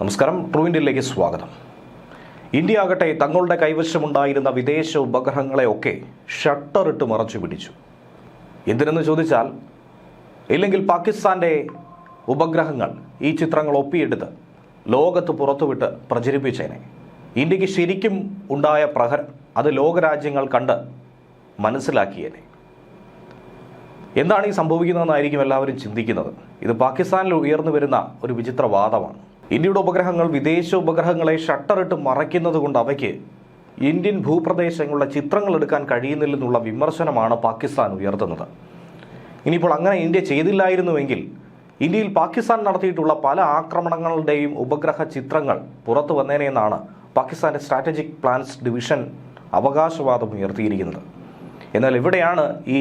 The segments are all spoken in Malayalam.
നമസ്കാരം ട്രൂ ഇന്ത്യയിലേക്ക് സ്വാഗതം. ഇന്ത്യ ആകട്ടെ തങ്ങളുടെ കൈവശമുണ്ടായിരുന്ന വിദേശ ഉപഗ്രഹങ്ങളെയൊക്കെ ഷട്ടറിട്ട് മറച്ചു പിടിച്ചു. എന്തിനെന്ന് ചോദിച്ചാൽ ഇല്ലെങ്കിൽ പാകിസ്ഥാന്റെ ഉപഗ്രഹങ്ങൾ ഈ ചിത്രങ്ങൾ ഒപ്പിയെടുത്ത് ലോകത്ത് പുറത്തുവിട്ട് പ്രചരിപ്പിച്ചേനെ. ഇന്ത്യയ്ക്ക് ശരിക്കും ഉണ്ടായ പ്രഹരം അത് ലോകരാജ്യങ്ങൾ കണ്ട് മനസ്സിലാക്കിയേനെ. എന്താണ് ഈ സംഭവിക്കുന്നതെന്നായിരിക്കും എല്ലാവരും ചിന്തിക്കുന്നത്. ഇത് പാകിസ്ഥാനിൽ ഉയർന്നു വരുന്ന ഒരു വിചിത്ര വാദമാണ് ഇന്ത്യയുടെ ഉപഗ്രഹങ്ങൾ വിദേശ ഉപഗ്രഹങ്ങളെ ഷട്ടറിട്ട് മറയ്ക്കുന്നത് കൊണ്ട് അവയ്ക്ക് ഇന്ത്യൻ ഭൂപ്രദേശങ്ങളുടെ ചിത്രങ്ങൾ എടുക്കാൻ കഴിയുന്നില്ലെന്നുള്ള വിമർശനമാണ് പാകിസ്ഥാൻ ഉയർത്തുന്നത്. ഇനിയിപ്പോൾ അങ്ങനെ ഇന്ത്യ ചെയ്തില്ലായിരുന്നുവെങ്കിൽ ഇന്ത്യയിൽ പാകിസ്ഥാൻ നടത്തിയിട്ടുള്ള പല ആക്രമണങ്ങളുടെയും ഉപഗ്രഹ ചിത്രങ്ങൾ പുറത്തു വന്നേനെന്നാണ് പാകിസ്ഥാന്റെ സ്ട്രാറ്റജിക് പ്ലാൻസ് ഡിവിഷൻ അവകാശവാദം ഉയർത്തിയിരിക്കുന്നത്. എന്നാൽ ഇവിടെയാണ് ഈ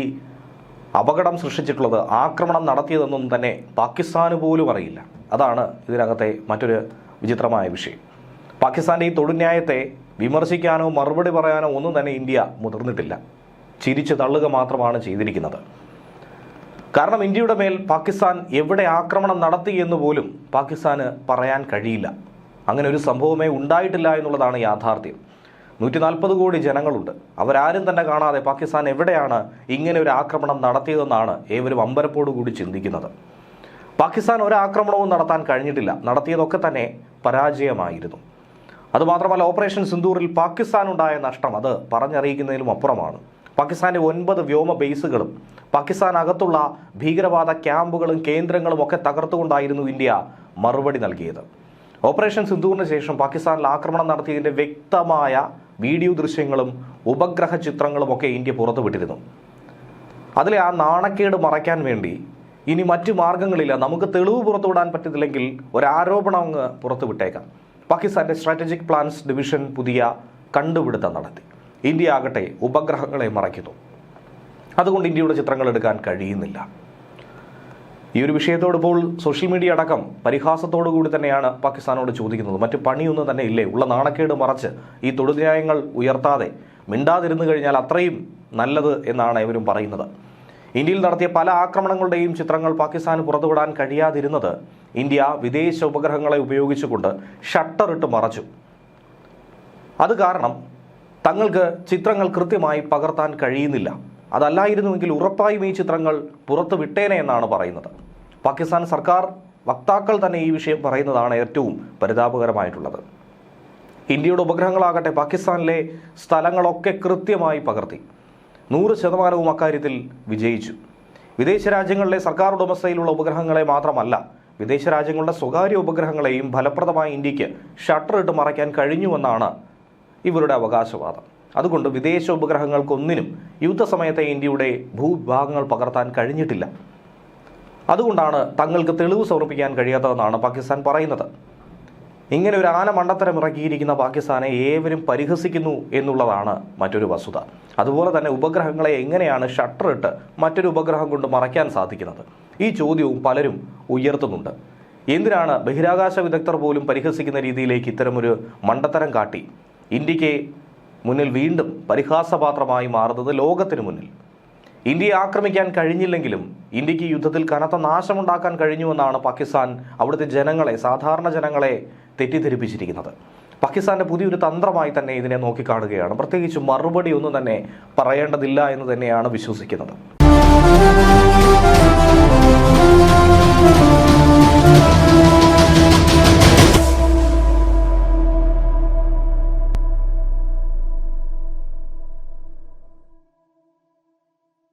അപകടം സൃഷ്ടിച്ചിട്ടുള്ളത് ആക്രമണം നടത്തിയതെന്നും തന്നെ പാകിസ്ഥാന് പോലും അറിയില്ല. അതാണ് ഇതിനകത്തെ മറ്റൊരു വിചിത്രമായ വിഷയം. പാകിസ്ഥാന്റെ ഈ തൊടുന്യായത്തെ വിമർശിക്കാനോ മറുപടി പറയാനോ ഒന്നും തന്നെ ഇന്ത്യ മുതിർന്നിട്ടില്ല. ചിരിച്ചു തള്ളുക മാത്രമാണ് ചെയ്തിരിക്കുന്നത്. കാരണം ഇന്ത്യയുടെ മേൽ പാകിസ്ഥാൻ എവിടെ ആക്രമണം നടത്തി എന്ന് പോലും പാകിസ്ഥാന് പറയാൻ കഴിയില്ല. അങ്ങനെ ഒരു സംഭവമേ ഉണ്ടായിട്ടില്ല എന്നുള്ളതാണ് യാഥാർത്ഥ്യം. നൂറ്റി നാൽപ്പത് കോടി ജനങ്ങളുണ്ട്. അവരാരും തന്നെ കാണാതെ പാകിസ്ഥാൻ എവിടെയാണ് ഇങ്ങനെ ഒരു ആക്രമണം നടത്തിയതെന്നാണ് ഏവരും അമ്പരപ്പോടു കൂടി ചിന്തിക്കുന്നത്. പാകിസ്ഥാൻ ഒരാക്രമണവും നടത്താൻ കഴിഞ്ഞിട്ടില്ല. നടത്തിയതൊക്കെ തന്നെ പരാജയമായിരുന്നു. അതുമാത്രമല്ല ഓപ്പറേഷൻ സിന്ദൂറിൽ പാകിസ്ഥാനുണ്ടായ നഷ്ടം അത് പറഞ്ഞറിയിക്കുന്നതിലും അപ്പുറമാണ്. പാകിസ്ഥാന്റെ ഒൻപത് വ്യോമ ബേസുകളും പാകിസ്ഥാൻ അകത്തുള്ള ഭീകരവാദ ക്യാമ്പുകളും കേന്ദ്രങ്ങളും ഒക്കെ തകർത്തുകൊണ്ടായിരുന്നു ഇന്ത്യ മറുപടി നൽകിയത്. ഓപ്പറേഷൻ സിന്ധൂറിന് ശേഷം പാകിസ്ഥാനിൽ ആക്രമണം നടത്തിയതിന്റെ വ്യക്തമായ വീഡിയോ ദൃശ്യങ്ങളും ഉപഗ്രഹ ചിത്രങ്ങളും ഒക്കെ ഇന്ത്യ പുറത്തുവിട്ടിരുന്നു അതിലെ ആ നാണക്കേട് മറയ്ക്കാൻ വേണ്ടി ഇനി മറ്റു മാർഗങ്ങളില്ല നമുക്ക് തെളിവ് പുറത്തുവിടാൻ പറ്റത്തില്ലെങ്കിൽ ഒരാരോപണം അങ്ങ് പുറത്തുവിട്ടേക്കാം പാകിസ്ഥാന്റെ സ്ട്രാറ്റജിക് പ്ലാൻസ് ഡിവിഷൻ പുതിയ കണ്ടുപിടുത്തം നടത്തി. ഇന്ത്യ ആകട്ടെ ഉപഗ്രഹങ്ങളെ മറയ്ക്കുന്നു. അതുകൊണ്ട് ഇന്ത്യയുടെ ചിത്രങ്ങൾ എടുക്കാൻ കഴിയുന്നില്ല. ഈ ഒരു വിഷയത്തോട് ഇപ്പോൾ സോഷ്യൽ മീഡിയ അടക്കം പരിഹാസത്തോടു കൂടി തന്നെയാണ് പാകിസ്ഥാനോട് ചോദിക്കുന്നത്. മറ്റു പണിയൊന്നും തന്നെ ഇല്ലേ? ഉള്ള നാണക്കേട് മറച്ച് ഈ തൊടുന്യായങ്ങൾ ഉയർത്താതെ മിണ്ടാതിരുന്നു കഴിഞ്ഞാൽ അത്രയും നല്ലത് എന്നാണ് ഇവരും പറയുന്നത്. ഇന്ത്യയിൽ നടത്തിയ പല ആക്രമണങ്ങളുടെയും ചിത്രങ്ങൾ പാകിസ്ഥാന് പുറത്തുവിടാൻ കഴിയാതിരുന്നത് ഇന്ത്യ വിദേശ ഉപഗ്രഹങ്ങളെ ഉപയോഗിച്ചുകൊണ്ട് ഷട്ടറിട്ട് മറച്ചു. അത് കാരണം തങ്ങൾക്ക് ചിത്രങ്ങൾ കൃത്യമായി പകർത്താൻ കഴിയുന്നില്ല. അതല്ലായിരുന്നുവെങ്കിൽ ഉറപ്പായും ഈ ചിത്രങ്ങൾ പുറത്തു വിട്ടേനെ എന്നാണ് പറയുന്നത്. പാകിസ്ഥാൻ സർക്കാർ വക്താക്കൾ തന്നെ ഈ വിഷയം പറയുന്നതാണ് ഏറ്റവും പരിതാപകരമായിട്ടുള്ളത്. ഇന്ത്യയുടെ ഉപഗ്രഹങ്ങളാകട്ടെ പാകിസ്ഥാനിലെ സ്ഥലങ്ങളൊക്കെ കൃത്യമായി പകർത്തി. നൂറ് ശതമാനവും അക്കാര്യത്തിൽ വിജയിച്ചു. വിദേശ രാജ്യങ്ങളിലെ സർക്കാർ ഉടമസ്ഥയിലുള്ള ഉപഗ്രഹങ്ങളെ മാത്രമല്ല വിദേശ രാജ്യങ്ങളുടെ സ്വകാര്യ ഉപഗ്രഹങ്ങളെയും ഫലപ്രദമായി ഇന്ത്യയ്ക്ക് ഷട്ടർ ഇട്ട് മറയ്ക്കാൻ കഴിഞ്ഞുവെന്നാണ് ഇവരുടെ അവകാശവാദം. അതുകൊണ്ട് വിദേശ ഉപഗ്രഹങ്ങൾക്കൊന്നിനും യുദ്ധസമയത്തെ ഇന്ത്യയുടെ ഭൂവിഭാഗങ്ങൾ പകർത്താൻ കഴിഞ്ഞിട്ടില്ല. അതുകൊണ്ടാണ് തങ്ങൾക്ക് തെളിവ് സമർപ്പിക്കാൻ കഴിയാത്തതെന്നാണ് പാകിസ്ഥാൻ പറയുന്നത്. ഇങ്ങനെ ഒരു ആന മണ്ടത്തരം ഇറക്കിയിരിക്കുന്ന പാകിസ്ഥാനെ ഏവരും പരിഹസിക്കുന്നു എന്നുള്ളതാണ് മറ്റൊരു വസ്തുത. അതുപോലെ തന്നെ ഉപഗ്രഹങ്ങളെ എങ്ങനെയാണ് ഷട്ടർ ഇട്ട് മറ്റൊരു ഉപഗ്രഹം കൊണ്ട് മറയ്ക്കാൻ സാധിക്കുന്നത്? ഈ ചോദ്യവും പലരും ഉയർത്തുന്നുണ്ട്. എന്തിനാണ് ബഹിരാകാശ വിദഗ്ധർ പോലും പരിഹസിക്കുന്ന രീതിയിലേക്ക് ഇത്തരമൊരു മണ്ടത്തരം കാട്ടി? ഇന്ത്യയ്ക്ക് മുന്നിൽ വീണ്ടും പരിഹാസപാത്രമായി മാറുന്നത് ലോകത്തിനു മുന്നിൽ. ഇന്ത്യയെ ആക്രമിക്കാൻ കഴിഞ്ഞില്ലെങ്കിലും ഇന്ത്യയ്ക്ക് യുദ്ധത്തിൽ കനത്ത നാശമുണ്ടാക്കാൻ കഴിഞ്ഞുവെന്നാണ് പാകിസ്ഥാൻ അവിടുത്തെ ജനങ്ങളെ സാധാരണ ജനങ്ങളെ തെറ്റിദ്ധരിപ്പിച്ചിരിക്കുന്നത്. പാകിസ്ഥാന്റെ പുതിയൊരു തന്ത്രമായി തന്നെ ഇതിനെ നോക്കിക്കാണുകയാണ്. പ്രത്യേകിച്ച് മറുപടി ഒന്നും തന്നെ പറയേണ്ടതില്ല എന്ന് തന്നെയാണ് വിശ്വസിക്കുന്നത്.